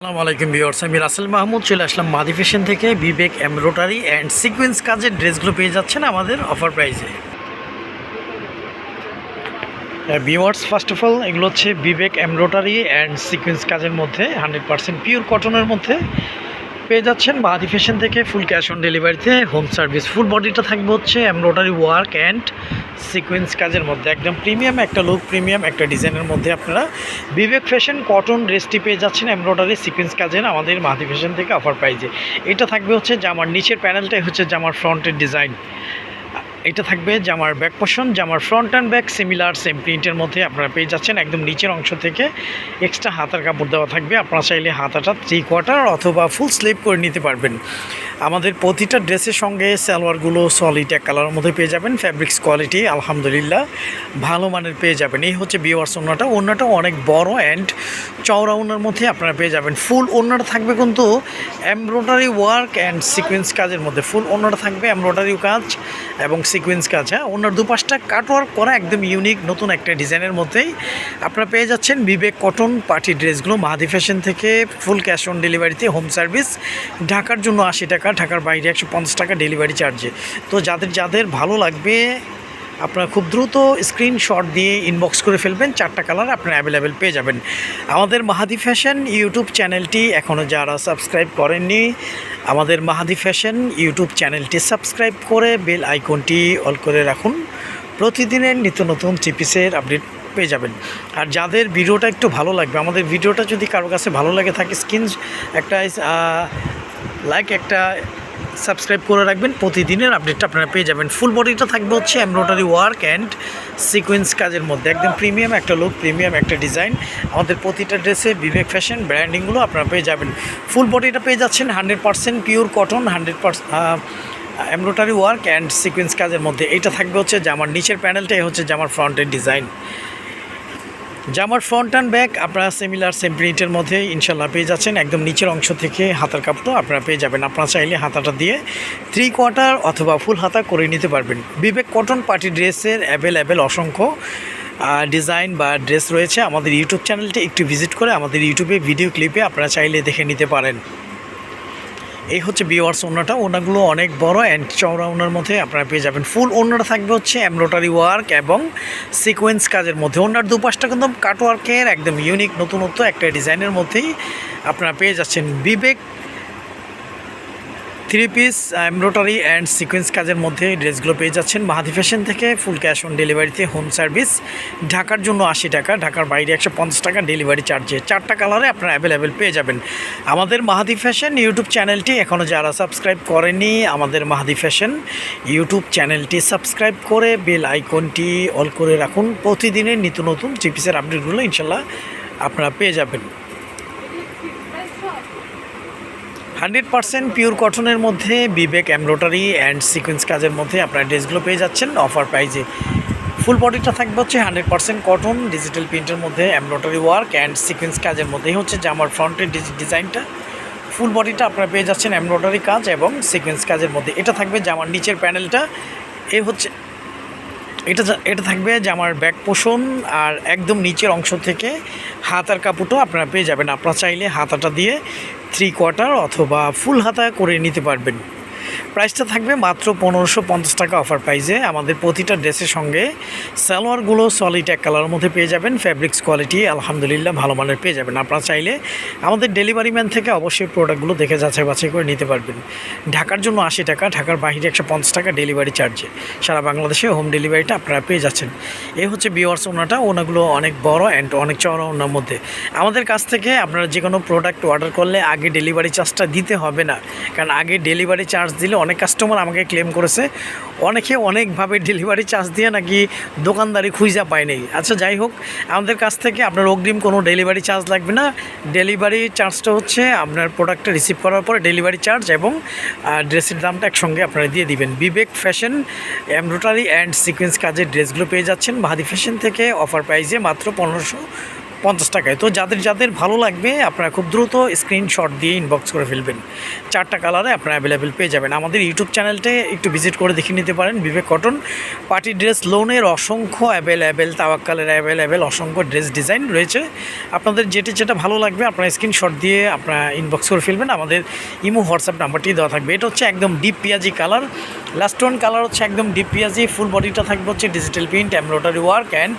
আসসালামু আলাইকুম ভিউয়ার্স, আমি রাসেল মাহমুদ, চলে আসলাম মাদি ফ্যাশন থেকে। বিবেক এমব্রয়ডারি অ্যান্ড সিকোয়েন্স কাজের ড্রেসগুলো পেয়ে যাচ্ছেন আমাদের অফার প্রাইসে ভিউয়ার্স ফার্স্ট অফ অল এগুলো হচ্ছে বিবেক এমব্রয়ডারি অ্যান্ড সিকোয়েন্স কাজের মধ্যে হান্ড্রেড পার্সেন্ট পিওর কটনের মধ্যে। পেয়ে যাচ্ছেন মাদি ফ্যাশন থেকে ফুল ক্যাশ অন ডেলিভারিতে। হোম সার্ভিস, ফুল বডিটা থাকবে হচ্ছে এমব্রয়ডারি ওয়ার্ক অ্যান্ড সিকোয়েন্স কাজের মধ্যে। একদম প্রিমিয়াম, একটা লুক প্রিমিয়াম, একটা ডিজাইনের মধ্যে আপনারা বিবেক ফ্যাশন, কটন ড্রেসটি পেয়ে যাচ্ছেন এমব্রয়ডারি সিকোয়েন্স কাজের আমাদের মাদি ফ্যাশন থেকে অফার পাইছে এটা থাকবে হচ্ছে জামার নিচের প্যানেলটাই হচ্ছে জামার ফ্রন্টের ডিজাইন। এটা থাকবে জামার ব্যাক পোশন জামার front and back similar same প্রিন্টের মধ্যে আপনারা পেয়ে যাচ্ছেন। একদম নিচের অংশ থেকে এক্সট্রা হাতার কাপড় দেওয়া থাকবে। আপনারা চাইলে হাতাটা থ্রি কোয়ার্টার অথবা ফুল স্লিপ করে নিতে পারবেন। আমাদের প্রতিটা ড্রেসের সঙ্গে সালোয়ারগুলো সলিড এক কালারের মধ্যে পেয়ে যাবেন ফ্যাব্রিক্স কোয়ালিটি আলহামদুলিল্লাহ, ভালো মানের পেয়ে যাবেন। এই হচ্ছে বিওয়ার্স ওনাটা ওনাটা অনেক বড় অ্যান্ড চওড়া ওনার মধ্যে আপনারা পেয়ে যাবেন। ফুল ওনাটা থাকবে কিন্তু এমব্রয়ডারি ওয়ার্ক অ্যান্ড সিকোয়েন্স কাজের মধ্যে। ফুল ওনাটা থাকবে এমব্রয়ডারি কাজ এবং সিকোয়েন্স কাজ হ্যাঁ? ওনার দুপাশটা কাটওয়ার্ক করা একদম ইউনিক নতুন একটা ডিজাইনের মধ্যেই আপনারা পেয়ে যাচ্ছেন বিবেক কটন পার্টি ড্রেসগুলো মাহাদি ফ্যাশন থেকে ফুল ক্যাশ অন ডেলিভারিতে হোম সার্ভিস ঢাকার জন্য আশি টাকা ঢাকার বাইরে একশো পঞ্চাশ টাকা ডেলিভারি চার্জে তো যাদের যাদের ভালো লাগবে, আপনারা খুব দ্রুত স্ক্রিনশট দিয়ে ইনবক্স করে ফেলবেন, চারটা কালার আপনারা অ্যাভেলেবেল পেয়ে যাবেন। আমাদের মাহাদি ফ্যাশন ইউটিউব চ্যানেলটি এখনও যারা সাবস্ক্রাইব করেননি, আমাদের মাহাদি ফ্যাশন ইউটিউব চ্যানেলটি সাবস্ক্রাইব করে বেল আইকনটি অল করে রাখুন। প্রতিদিনের নিত্য নতুন চিপিসের আপডেট পেয়ে যাবেন। আর যাদের ভিডিওটা একটু ভালো লাগবে, আমাদের ভিডিওটা যদি কারও কাছে ভালো লাগে থাকে স্ক্রিন একটা লাইক একটা সাবস্ক্রাইব করে রাখবেন। প্রতিদিনের আপডেটটা আপনারা পেয়ে যাবেন। ফুল বডিটা থাকবে হচ্ছে এমব্রয়ডারি ওয়ার্ক অ্যান্ড সিকোয়েন্স কাজের মধ্যে। একদম প্রিমিয়াম একটা লুক প্রিমিয়াম একটা ডিজাইন আমাদের প্রতিটা ড্রেসে বিবেক ফ্যাশন ব্র্যান্ডিংগুলো আপনারা পেয়ে যাবেন। ফুল বডিটা পেয়ে যাচ্ছেন hundred percent pure cotton hundred embroidery work and sequence কাজের মধ্যে। এটা থাকবে হচ্ছে জামার নিচের প্যানেলটাই হচ্ছে জামার ফ্রন্টের ডিজাইন জামার ফ্রন্ট অ্যান্ড ব্যাক আপনারা সিমিলার সেম প্রিন্টের মধ্যে ইনশাল্লাহ পেয়ে যাচ্ছেন। একদম নিচের অংশ থেকে হাতার কাপড় আপনারা পেয়ে যাবেন। আপনারা চাইলে হাতাটা দিয়ে থ্রি কোয়ার্টার অথবা ফুল হাতা করে নিতে পারবেন। বিবেক কটন পার্টি ড্রেসের অ্যাভেলেবেল অসংখ্য ডিজাইন বা ড্রেস রয়েছে। আমাদের ইউটিউব চ্যানেলটি একটু ভিজিট করে আমাদের ইউটিউবে ভিডিও ক্লিপে আপনারা চাইলে দেখে নিতে পারেন। এই হচ্ছে বিওয়ার্স ওনাটা ওনাগুলো অনেক বড় অ্যান্ড চওড়া ওনার মধ্যে আপনারা পেয়ে যাবেন। ফুল ওনাটা থাকবে হচ্ছে এমব্রয়ডারি ওয়ার্ক এবং সিকোয়েন্স কাজের মধ্যে। ওনার দুপাশটা কিন্তু কাটওয়ার্কের একদম ইউনিক নতুনত্ব একটা ডিজাইনের মধ্যেই আপনারা পেয়ে যাচ্ছেন। Bibek three piece, embroidery and sequence কাজের মধ্যে ড্রেসগুলো পেয়ে যাচ্ছেন। মাহাদি ফ্যাশন থেকে ফুল ক্যাশ অন ডেলিভারিতে হোম সার্ভিস ঢাকার জন্য আশি টাকা, ঢাকার বাইরে একশো পঞ্চাশ টাকা ডেলিভারি চার্জে চারটা কালারে আপনারা অ্যাভেলেবেল পেয়ে যাবেন। আমাদের মাহাদি ফ্যাশন ইউটিউব চ্যানেলটি এখনও যারা সাবস্ক্রাইব করেনি, আমাদের মাহাদি ফ্যাশন ইউটিউব চ্যানেলটি সাবস্ক্রাইব করে বেল আইকনটি অল করে রাখুন। প্রতিদিনের নিত্য নতুন জিপিসের আপডেটগুলো ইনশাল্লাহ আপনারা পেয়ে যাবেন। হান্ড্রেড পার্সেন্ট পিওর কটনের মধ্যে বিবেক এমব্রয়ডারি অ্যান্ড সিকোয়েন্স কাজের মধ্যে আপনারা ড্রেসগুলো পেয়ে যাচ্ছেন। অফার প্রাইজে ফুল বডিটা থাকবে হচ্ছে হান্ড্রেড পার্সেন্ট কটন, ডিজিটাল প্রিন্টের মধ্যে এমব্রয়ডারি ওয়ার্ক অ্যান্ড সিকোয়েন্স কাজের মধ্যে এই হচ্ছে জামার ফ্রন্টের ডিজাইনটা। ফুল বডিটা আপনারা পেয়ে যাচ্ছেন এমব্রয়ডারি কাজ এবং সিকোয়েন্স কাজের মধ্যে। এটা থাকবে জামার নিচের প্যানেলটা। এ হচ্ছে এটা এটা থাকবে জামার ব্যাক পোষণ আর একদম নিচের অংশ থেকে হাতার কাপড়টাও আপনারা পেয়ে যাবেন। আপনারা চাইলে হাতাটা দিয়ে থ্রি কোয়ার্টার অথবা ফুল হাতা করে নিতে পারবেন। প্রাইসটা থাকবে মাত্র পনেরোশো পঞ্চাশ টাকা অফার প্রাইসে আমাদের প্রতিটা ড্রেসের সঙ্গে সালোয়ারগুলো সলিড এক কালারের মধ্যে পেয়ে যাবেন ফ্যাব্রিক্স কোয়ালিটি আলহামদুলিল্লাহ ভালো মানের পেয়ে যাবেন। আপনারা চাইলে আমাদের ডেলিভারি ম্যান থেকে অবশ্যই প্রোডাক্টগুলো দেখে যাচাই বাছাই করে নিতে পারবেন। ঢাকার জন্য আশি টাকা, ঢাকার বাইরে একশো পঞ্চাশ টাকা ডেলিভারি চার্জে সারা বাংলাদেশে হোম ডেলিভারিটা আপনারা পেয়ে যাচ্ছেন। এই হচ্ছে বিওয়ার্স ওনাটা, ওনাগুলো অনেক বড় অ্যান্ড অনেক চওড়া ওনার মধ্যে। আমাদের কাছ থেকে আপনারা যে কোনো প্রোডাক্ট অর্ডার করলে আগে ডেলিভারি চার্জটা দিতে হবে না। কারণ আগে ডেলিভারি চার্জ দিলে অনেক কাস্টমার আমাকে ক্লেম করেছে। অনেকে অনেকভাবে ডেলিভারি চার্জ দিয়ে নাকি দোকানদারি খুঁজা পায় নেই। আচ্ছা যাই হোক, আমাদের কাছ থেকে আপনার অগ্রিম কোনো ডেলিভারি চার্জ লাগবে না। ডেলিভারি চার্জটা হচ্ছে আপনার প্রোডাক্টটা রিসিভ করার পরে ডেলিভারি চার্জ এবং ড্রেসের দামটা একসঙ্গে আপনারা দিয়ে দিবেন। Bibek fashion embroidery and sequence কাজের ড্রেসগুলো পেয়ে যাচ্ছেন। বাহাদি ফ্যাশন থেকে অফার প্রাইজে মাত্র পনেরোশো পঞ্চাশ টাকায়। তো যাদের যাদের ভালো লাগবে, আপনারা খুব দ্রুত স্ক্রিনশট দিয়ে ইনবক্স করে ফেলবেন। চারটা কালারে আপনারা অ্যাভেলেবেল পেয়ে যাবেন। আমাদের ইউটিউব চ্যানেলটা একটু ভিজিট করে দেখে নিতে পারেন। বিবেক কটন। পার্টি ড্রেস লোনের অসংখ্য অ্যাভেলেবেল তাওয়াক্কালের অ্যাভেলেবেল অসংখ্য ড্রেস ডিজাইন রয়েছে। আপনাদের যেটি, যেটা ভালো লাগবে, আপনারা স্ক্রিনশট দিয়ে আপনারা ইনবক্স করে ফেলবেন। আমাদের ইমো, হোয়াটসঅ্যাপ নাম্বারটি দেওয়া থাকবে। এটা হচ্ছে একদম ডিপ পেঁয়াজি কালার লাস্ট ওয়ান কালার হচ্ছে একদম ডিপ পেঁয়াজি। ফুল বডিটা থাকবে হচ্ছে digital print embroidery work and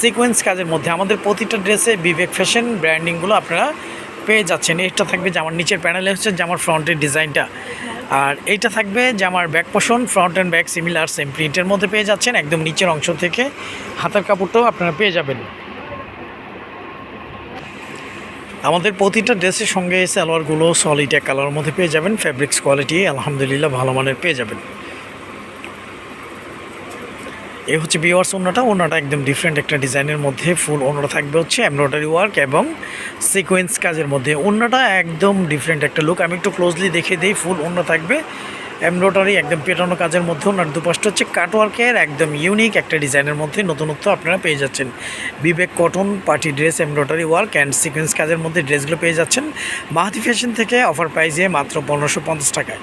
sequence কাজের মধ্যে। আমাদের প্রতিটা ড্রেসে বিবেক ফ্যাশন ব্র্যান্ডিংগুলো আপনারা পেয়ে যাচ্ছেন। এটা থাকবে জামার নিচের প্যানেলে হচ্ছে জামার ফ্রন্টের ডিজাইনটা। আর এইটা থাকবে জামার ব্যাক পোষণ, front and back similar same প্রিন্টের মধ্যে পেয়ে যাচ্ছেন, একদম নিচের অংশ থেকে হাতের কাপড়টাও আপনারা পেয়ে যাবেন। আমাদের প্রতিটা ড্রেসের সঙ্গে সালোয়ারগুলো সলিড এক কালারের মধ্যে পেয়ে যাবেন ফ্যাব্রিক্স কোয়ালিটি আলহামদুলিল্লাহ ভালো মানের পেয়ে যাবেন। এ হচ্ছে বিওয়ার্স ওনাটা ওনাটা একদম ডিফারেন্ট একটা ডিজাইনের মধ্যে ফুল ওনাটা থাকবে হচ্ছে এমব্রয়ডারি ওয়ার্ক এবং সিকোয়েন্স কাজের মধ্যে। ওনাটা একদম ডিফারেন্ট একটা লুক আমি একটু ক্লোজলি দেখে দিই ফুল ওনা থাকবে। এমব্রয়ডারি একদম পেটানো কাজের মধ্যে ওনার দুপাশটা হচ্ছে কাটওয়ার্কের একদম ইউনিক একটা ডিজাইনের মধ্যে নতুনত্ব আপনারা পেয়ে যাচ্ছেন। Bibek cotton party dress embroidery work and sequence কাজের মধ্যে ড্রেসগুলো পেয়ে যাচ্ছেন। মাহাতি ফ্যাশন থেকে অফার প্রাইজে মাত্র পনেরোশো পঞ্চাশ টাকায়।